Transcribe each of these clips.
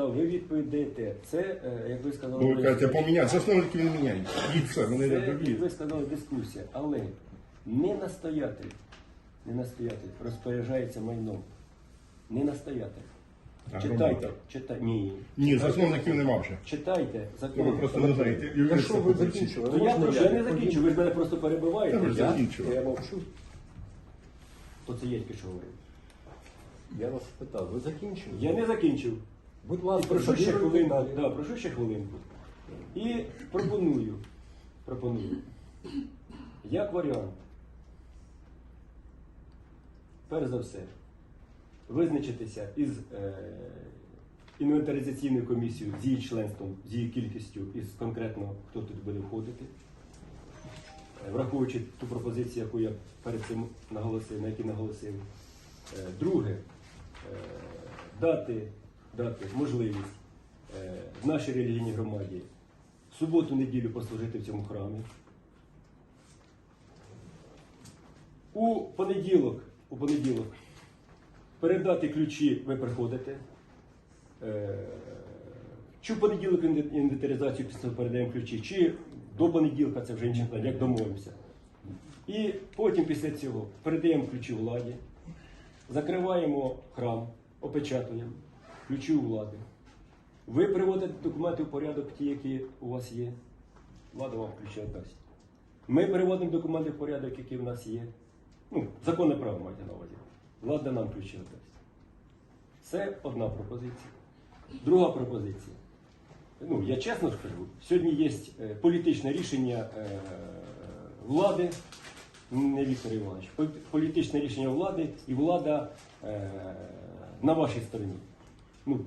ви відповідь даєте. Це, е, як ви сказали, Ну, ви кажете, поміняти. Засновників не міняють. І все, вони не це, як ви сказали, дискусія. Але не настоятель, не настоятель розпоряджається майном. Не настоятель. Читайте, читайте. Ні. Ні, засновників нема вже. Читайте закон. ви просто не знаєте. І Якщо ви закінчили, Ну, я можна я не закінчу, ви ж мене просто перебиваєте. Та ж Я- закінчили. Я мовчу. То це є що говорив. Я вас спитав, ви закінчили? Я не закінчив. Будь ласка, прошу ще хвилинку. Да, прошу ще хвилинку. І пропоную, пропоную, як варіант, перш за все, визначитися із е, інвентаризаційною комісією, з її членством, з її кількістю, із конкретно хто тут буде входити. Е, Враховуючи ту пропозицію, яку я перед цим наголосив, на якій наголосив. Е, Друге, е, дати, дати можливість е, в нашій релігійній громаді суботу-неділю послужити в цьому храмі. У понеділок, у понеділок передати ключі, ви приходите. Е, Чи в понеділок інвентаризацію передаємо ключі, чи до понеділка це вже інше як домовимося. І потім після цього передаємо ключі владі, закриваємо храм, опечатуємо, ключі у влади. Ви приводите документи в порядок, ті, які у вас є. Влада вам ключі віддасть. Ми переводимо документи в порядок, які в нас є. Ну, законне право маєте на увазі. Влада нам ключі віддасть. Це одна пропозиція. Друга пропозиція. Ну, я чесно скажу, сьогодні є е, політичне рішення е, влади, не Віктор Іванович, політичне рішення влади і влада е, на вашій стороні. Ну,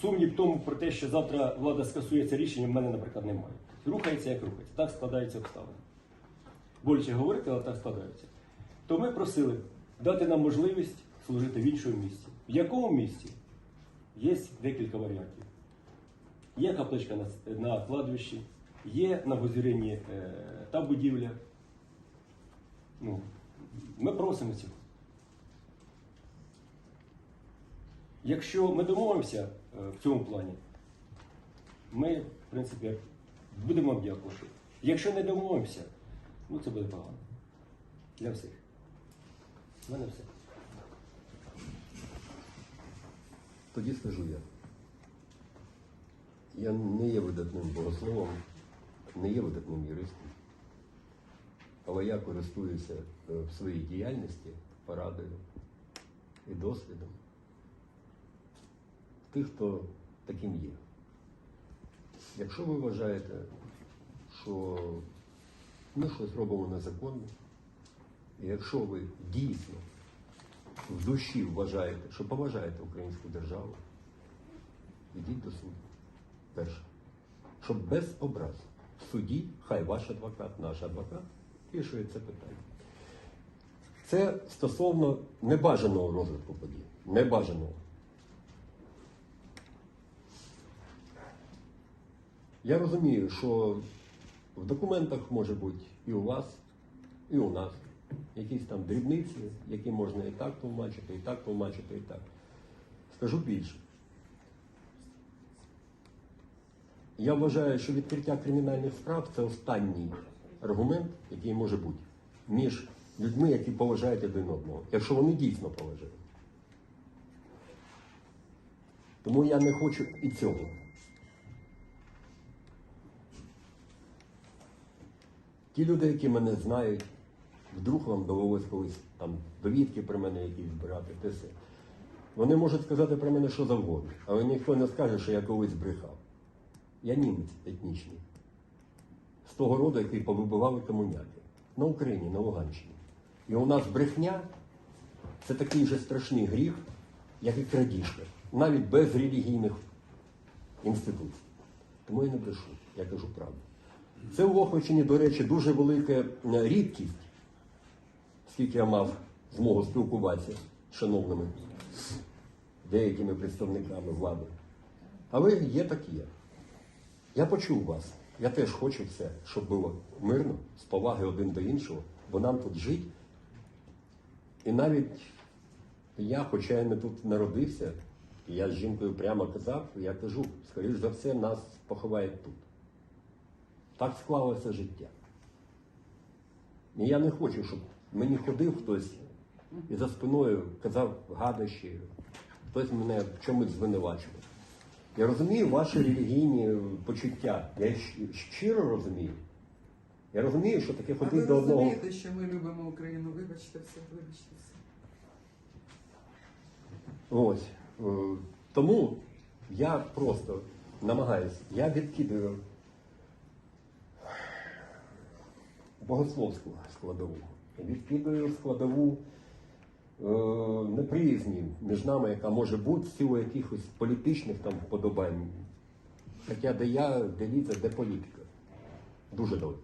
сумнів тому про те, що завтра влада скасує це рішення, в мене, наприклад, немає. Рухається, як рухається. Так складаються обставини. Боляче говорити, але так складаються. То ми просили дати нам можливість служити в іншому місці. В якому місці? Є декілька варіантів. Є капличка на, на кладовищі, є на Гозюрині е, та будівля. Ну, ми просимо цього. Якщо ми домовимося е, в цьому плані, ми, в принципі, будемо вам дякувати. Якщо не домовимося, ну це буде погано. Для всіх. У мене все. Тоді скажу я. Я не є видатним богословом, не є видатним юристом. Але я користуюся е, в своїй діяльності порадою і досвідом тих, хто таким є. Якщо ви вважаєте, що ми щось робимо незаконно, і якщо ви дійсно в душі вважаєте, що поважаєте українську державу, йдіть до суду. Перше. Щоб без образ. В суді хай ваш адвокат, наш адвокат вирішує це питання. Це стосовно небажаного розвитку подій. Небажаного. Я розумію, що в документах може бути і у вас, і у нас якісь там дрібниці, які можна і так тлумачити, і так тлумачити, і так. Скажу більше. Я вважаю, що відкриття кримінальних справ це останній аргумент, який може бути між людьми, які поважають один одного, якщо вони дійсно поважають. Тому я не хочу і цього. Ті люди, які мене знають, вдруг вам довелось колись там довідки про мене якісь збирати, те все. Вони можуть сказати про мене що завгодно, але ніхто не скаже, що я колись брехав. Я німець етнічний. З того роду, який повибивали комуняки. На Україні, на Луганщині. І у нас брехня це такий же страшний гріх, як і крадіжка, навіть без релігійних інституцій. Тому я не брешу, я кажу правду. Це у Лохвичині, до речі, дуже велика е, рідкість, скільки я мав змогу спілкуватися з шановними деякими представниками влади. Але є так є. Я почув вас. Я теж хочу все, щоб було мирно, з поваги один до іншого, бо нам тут жить. І навіть я, хоча я не тут народився, я з жінкою прямо казав, я кажу, скоріш за все, нас поховають тут. Так склалося життя. І я не хочу, щоб мені ходив хтось і за спиною казав гадощі, хтось мене в чомусь звинувачував. Я розумію ваші релігійні почуття. Я щиро розумію. Я розумію, що таке ходити до одного. Ви розумієте, що ми любимо Україну? Вибачте все, вибачте все. Ось. Е, Тому я просто намагаюся, я відкидаю богословську складову. Відкидаю складову е, неприязні між нами, яка може бути в силу якихось політичних там вподобань. Хоча де я, де ліце, де політика. Дуже далеко.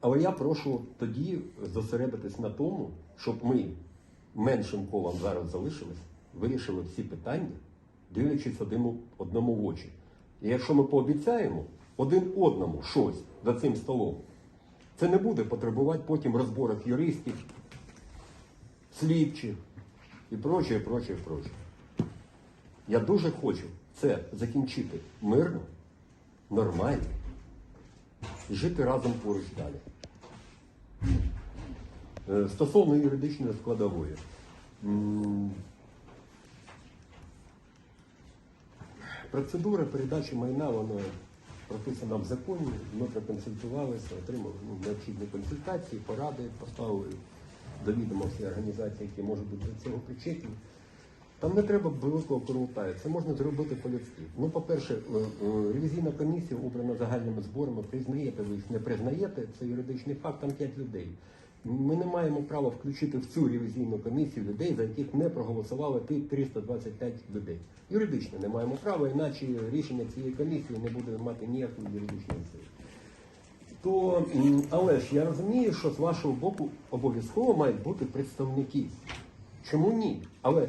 Але я прошу тоді зосередитись на тому, щоб ми меншим колом зараз залишились, вирішили всі питання, дивлячись одному, одному в очі. І якщо ми пообіцяємо один одному щось за цим столом, це не буде потребувати потім розборок юристів, слідчих і прочее, прочее, прочее. Я дуже хочу це закінчити мирно, нормально і жити разом поруч далі. Е, Стосовно юридичної складової. Процедура передачі майна, вона прописана в законі. Ми проконсультувалися, отримали ну, необхідні консультації, поради, поставили до відома всі організації, які можуть бути до цього причетні. Там не треба великого коротаю, це можна зробити по-людськи. Ну, по-перше, е, е, ревізійна комісія обрана загальними зборами, признаєте ви їх, не признаєте, це юридичний факт, там 5 людей. Ми не маємо права включити в цю ревізійну комісію людей, за яких не проголосували ті 325 людей. Юридично не маємо права, іначе рішення цієї комісії не буде мати ніякої юридичної сили. То, але ж я розумію, що з вашого боку обов'язково мають бути представники. Чому ні? Але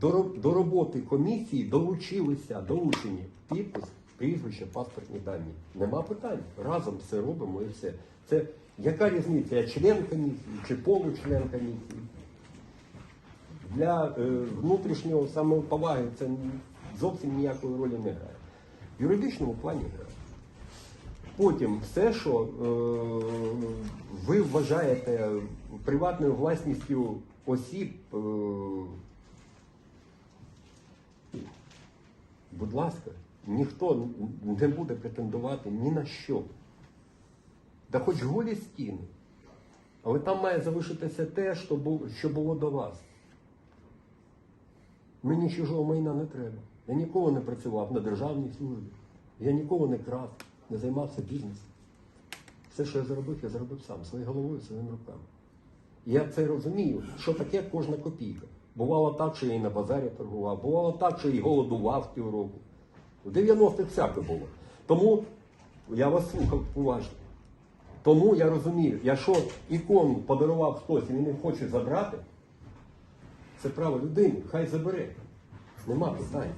до, до роботи комісії долучилися, долучені підпис, прізвище, паспортні дані. Нема питань. Разом все робимо і все. Це яка різниця? Я член комісії чи получлен комісії? Для е, внутрішнього самоповаги це зовсім ніякої ролі не грає. В юридичному плані грає. Потім все, що е, ви вважаєте приватною власністю осіб, е, будь ласка, ніхто не буде претендувати ні на що. Да хоч голі стіни. Але там має залишитися те, що було, що було до вас. Мені чужого майна не треба. Я ніколи не працював на державній службі. Я ніколи не крав, не займався бізнесом. Все, що я зробив, я зробив сам, своєю головою, своїми руками. Я це розумію, що таке кожна копійка. Бувало так, що я і на базарі торгував, бувало так, що і голодував півроку. У 90-х всяке було. Тому я вас слухав уважно. Тому я розумію, якщо ікону подарував хтось і він не хоче забрати, це право людини, хай забере. Нема питань.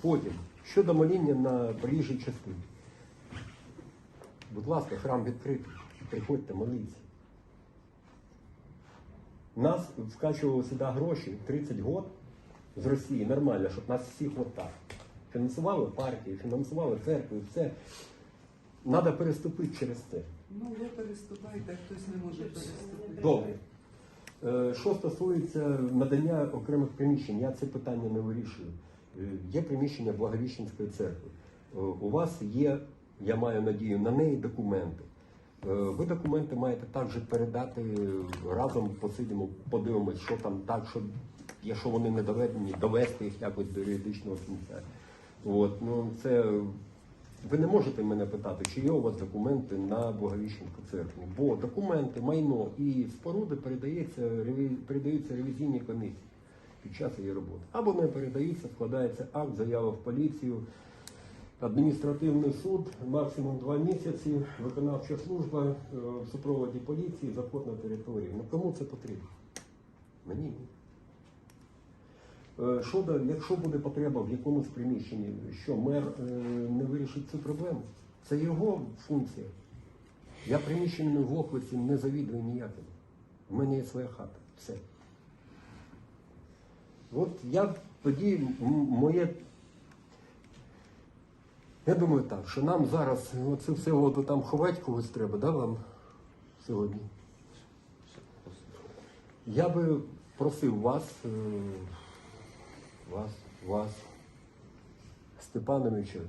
Потім, щодо моління на приїжджій частині. Будь ласка, храм відкритий. Приходьте, моліться. Нас вкачували сюди гроші 30 год з Росії, нормально, щоб нас всіх отак. Фінансували партії, фінансували церкви, все. Треба переступити через це. Ну, ви переступаєте, а хтось не може переступити. Добре. Е, Що стосується надання окремих приміщень, я це питання не вирішую. Е, Є приміщення Благовіщенської церкви. Е, У вас є, я маю надію, на неї документи. Ви документи маєте також передати разом посидимо, подивимось, що там так, що якщо вони не доведені, довести їх якось до юридичного кінця. От, ну, це ви не можете мене питати, чи є у вас документи на Благовіщенську церкву, бо документи, майно і споруди передається, реві- передаються ревізійній комісії під час її роботи. Або не передаються, складається акт, заява в поліцію, адміністративний суд, максимум два місяці, виконавча служба е, в супроводі поліції, заход на територію. Ну кому це потрібно? Мені ні. Е, Щодо, якщо буде потреба в якомусь приміщенні, що мер е, не вирішить цю проблему, це його функція. Я приміщенням в Охвиці не завідую ніяким. У мене є своя хата. Все. От я тоді моє. Я думаю так, що нам зараз оце все от там ховати когось треба, да, вам сьогодні? Я би просив вас, е, вас, вас, Степановича,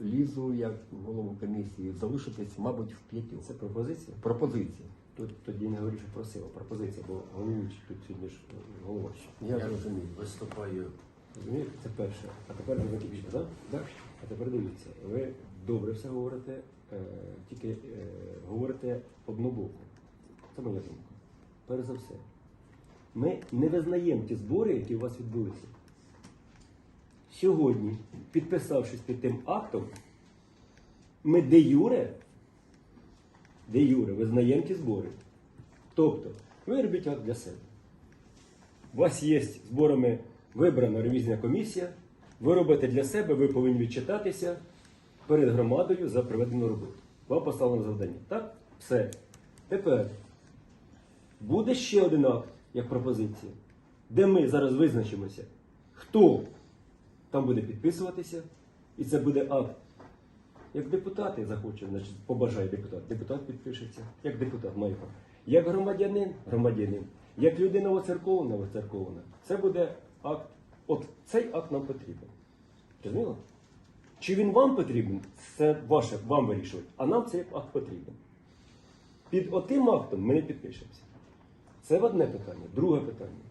Лізу як голову комісії, залишитись, мабуть, в п'ятьох. Це пропозиція? Пропозиції. Тут тоді не говорю, що просила. Пропозиція, бо головуючий тут сьогодні ж е, голова. Я зрозумів. Виступаю. Розумієте? Це перше. А тепер закінчите, так? Так. А тепер дивіться, ви добре все говорите, е, тільки е, говорите однобоко. Це моя думка. Перш за все. Ми не визнаємо ті збори, які у вас відбулися. Сьогодні, підписавшись під тим актом, ми де юре, де юре визнаємо ті збори. Тобто, ви робіть акт для себе. У вас є зборами вибрана ревізійна комісія, ви робите для себе, ви повинні відчитатися перед громадою за проведену роботу. Вам поставлено завдання. Так? Все. Тепер буде ще один акт, як пропозиція, де ми зараз визначимося, хто там буде підписуватися, і це буде акт. Як депутати захоче, значить побажає депутат, депутат підпишеться. Як депутат має. Як громадянин, громадянин. Як людина воцеркована, воцеркована. Це буде акт. От цей акт нам потрібен. Розуміло? Чи він вам потрібен, це ваше, вам вирішувати. А нам цей акт потрібен. Під отим актом ми не підпишемося. Це одне питання. Друге питання.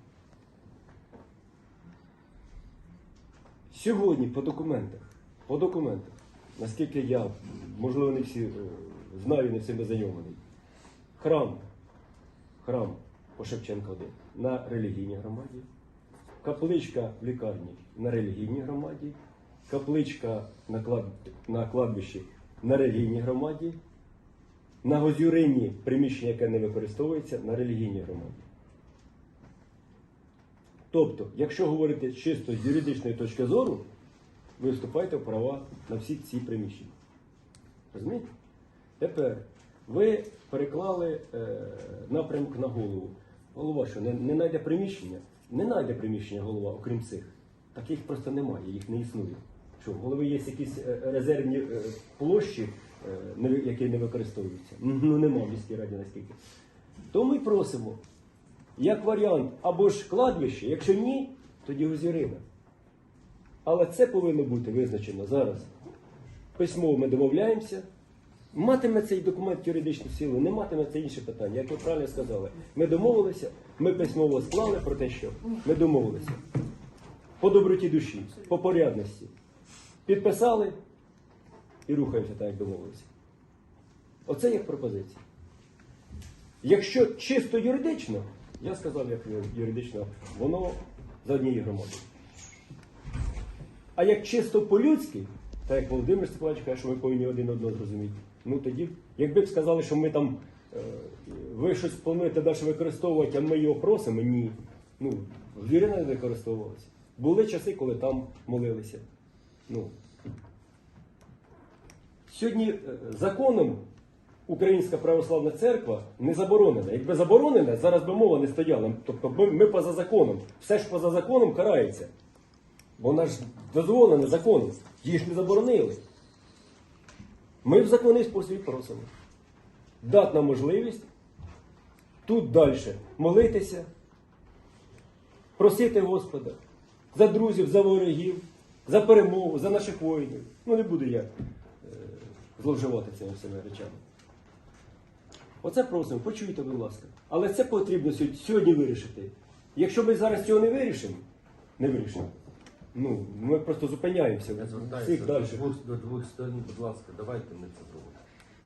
Сьогодні по документах, по документах, наскільки я, можливо, не всі е, знаю, не всіми знайомий, храм, храм по Шевченка 1 на релігійній громаді, капличка в лікарні на релігійній громаді, капличка на кладбищі на релігійній громаді, на Гозюрині приміщення, яке не використовується, на релігійній громаді. Тобто, якщо говорити чисто з юридичної точки зору, ви вступаєте в права на всі ці приміщення. Розумієте? Тепер ви переклали е, напрямок на голову. Голова що, не, не знайде приміщення? Не знайде приміщення голова, окрім цих. Таких просто немає, їх не існує. Що, в голови є якісь е, резервні е, площі, е, не ви- які не використовуються. Ну нема в міській раді наскільки. То ми просимо, як варіант, або ж кладбище, якщо ні, тоді Гозірина. Але це повинно бути визначено зараз. Письмово ми домовляємося. Матиме цей документ юридичну силу, не матиме це інше питання. Як ви правильно сказали, ми домовилися, ми письмово склали про те, що ми домовилися. По доброті душі, по порядності. Підписали і рухаємося так, як домовилися. Оце як пропозиція. Якщо чисто юридично, я сказав, як юридично, воно за однією громадою. А як чисто по-людськи, так як Володимир Степанович каже, що ми повинні один одного зрозуміти, ну тоді, якби б сказали, що ми там, е, ви щось плануєте далі використовувати, а ми його просимо, ні. Ну, віри не використовувалися. Були часи, коли там молилися. Ну. Сьогодні е, законом Українська православна церква не заборонена. Якби заборонена, зараз би мова не стояла. Тобто ми, ми поза законом. Все ж поза законом карається. Бо вона ж дозволена законом. Її ж не заборонили. Ми в законний спосіб просимо. Дати нам можливість тут далі молитися, просити Господа за друзів, за ворогів, за перемогу, за наших воїнів. Ну не буду я е, зловживати цими всіми речами. Оце просимо, почуйте, будь ласка. Але це потрібно сьогодні- вирішити. Якщо ми зараз цього не вирішимо, не вирішимо. Ну, ми просто зупиняємося Я звертаюся всіх до далі. двох, до двох сторін, будь ласка, давайте ми це зробимо.